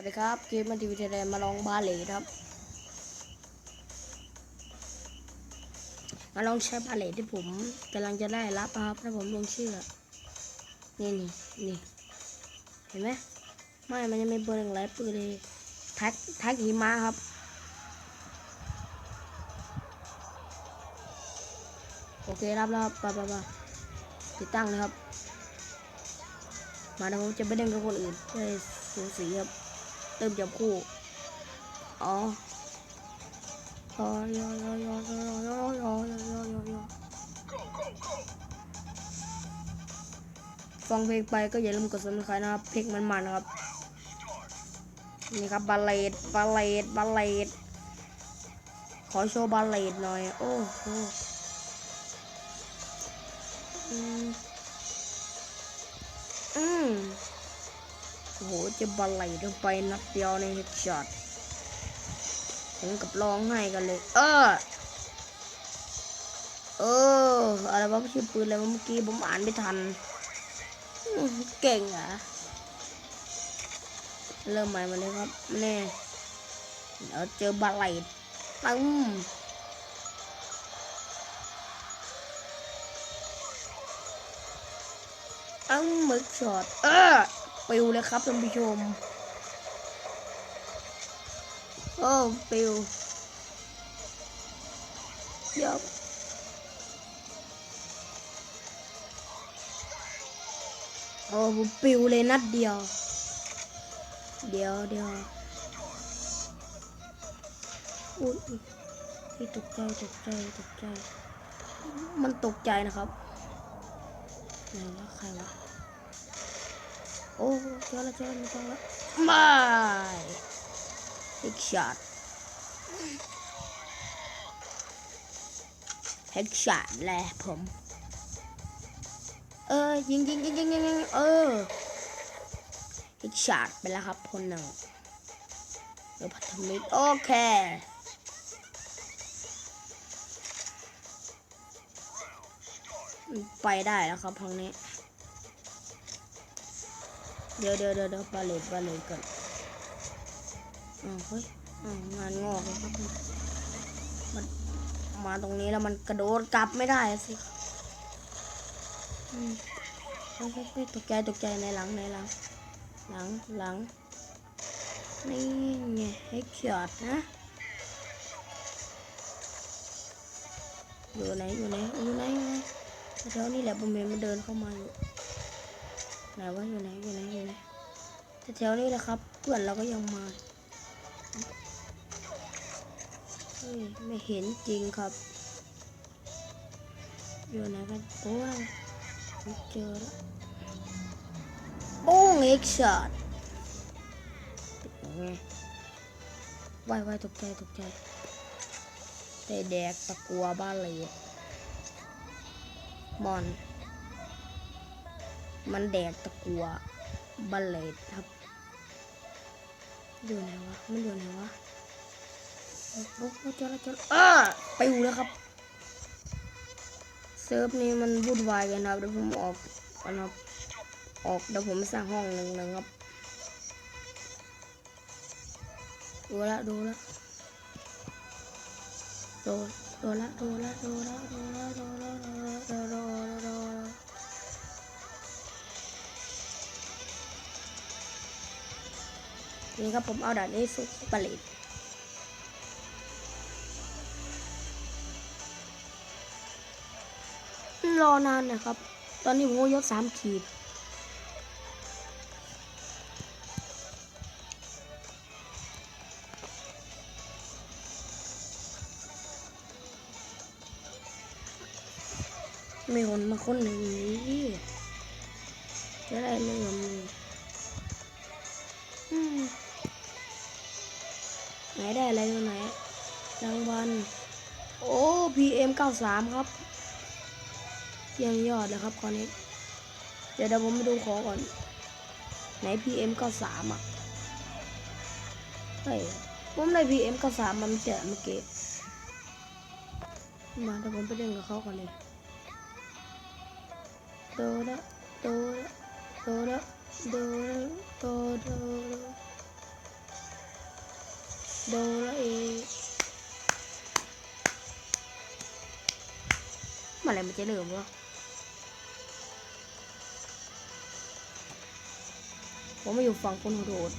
วัสดีครับ เกมมันทีวีเทเลมาลองบาเลตครับ มาลองใช้บาเลตที่ผมกำลังจะได้รับนะครับถ้าผมลงชื่อ นี่นี่นี่เห็นไหมไม่ มันยังไม่เบอร์หนึ่งไรปืนเลยแท็กแท็กหิมะครับโอเครับแล้วครับไปไปไปติดตั้งเลยครับ มาเดี๋ยวผมจะไปเล่นกับคนอื่นเพื่อสูสีครับ เริ่มจับคู่ อ๋ออ๋อยอยอยอยอยอยอยอยอฟังเพลงไปก็อย่าลืมกดซับสไครต์นะครับ เพลงมันมันๆนะครับ นี่ครับบาเลตบาเลตบาเลตขอโชว์บาเลตหน่อย โอ้โห โอ้โหจะบาไหลลงไปนัดเดียวในเฮดช็อตถึงกับร้องไห้กันเลย เออ เออ อะไรวะไม่ใช่ปืนอะไรเมื่อกี้ผมอ่านไม่ทัน เก่งอะ เริ่มใหม่มาเลยครับแน่เดี๋ยวเจอบาไหลตึ้มอังหมึกช็อตเออ ปิวเลยครับท่านผู้ชมโอ้ปิวเดี๋ยวโอ้ผมปิวเลยนัดเดียว เดียวเดียวอุ้ยอุ๊ยอุ๊ยตกใจตกใจตกใจ มันตกใจนะครับไหนวะใครวะ โอ้เจอแล้วเจอแล้วไม่ต้องแล้วไม่อีกช็อตเฮดช็อตแหละผม เออยิงยิงยิงยิงยิงเอออีกช็อตไปแล้วครับคนหนึ่งเดี๋ยวพัฒมิตรโอเคไปได้แล้วครับพังนี้ เดี๋ยวเดี๋ยวเดี๋ยวเดี๋ยวบาเลตบาเลตก่อนอ้าวเฮ้ยอ้าวงานงอกเลยครับมันมาตรงนี้แล้วมันกระโดดกลับไม่ได้สิอืมเฮ้ยเฮ้ยเฮ้ยตกใจตกใจในหลังในหลัง หลังหลังนี่ไงให้เขียดนะ อยู่ไหนอยู่ไหนอยู่ไหนอยู่ไหนแถวนี้แหละผมเห็นมันเดินเข้ามาอยู่ ไหนว่าอยู่ไหนอยู่ไหนอยู่ไหนแถวๆนี้แหละครับเพื่อนเราก็ยังมาเฮ้ยไม่เห็นจริงครับ อยู่ไหนกันโอ้ยไม่เจอแล้วโป้งเอ็กซ์ช็อตไว้ไว้ตกใจตกใจแต่แดกตะกัวบ้านเลยมอน มันแดกตะกัวบัลเลตครับอยู่ไหนวะมันอยู่ไหนวะโอ้โหเจอแล้วเจอแล้วอ้าไปอยู่แล้วครับเซิร์ฟนี้มันวุ่นวายกันครับเดี๋ยวผมออกก่อนครับออกเดี๋ยวผมสร้างห้องหนึ่งนะครับดูละดูละดูดูละดูละดูละดูละดู นี่ครับผมเอาด่านนี้สุดผลิตรอนานนะครับ ตอนนี้ผมก็ยศสามขีด ไม่คนมาคนหนึ่งนี่จะได้เรื่องนี้อืม ไหนได้อะไรตัวไหนรางวัลโอ้ PM 93ครับเยี่ยมยอดเลยครับคราวนี้ เดี๋ยวเดี๋ยวผมไปดูของก่อน ไหน PM 93อะเฮ้ยผมได้ PM 93มันเสียเมื่อกี้มาเดี๋ยวผมไปเล่นกับเขาก่อนเลยโดละโดละโดละโดละโดละโดละ โดราเอเมื่อไรมันจะเริ่มวะผมมาอยู่ฝั่งคนโหด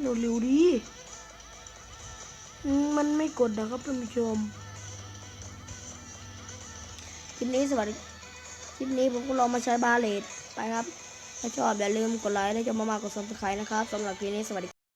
เร็วดีมมันไม่กดนะครับท่านผู้ชมคลิปนี้สวัสดี คลิปนี้ผมก็ลองมาใช้บาเลต ไปครับ ถ้าชอบอย่าลืมกดไลค์และจะมามากกดซับสไครต์นะครับสำหรับคลิปนี้สวัสดี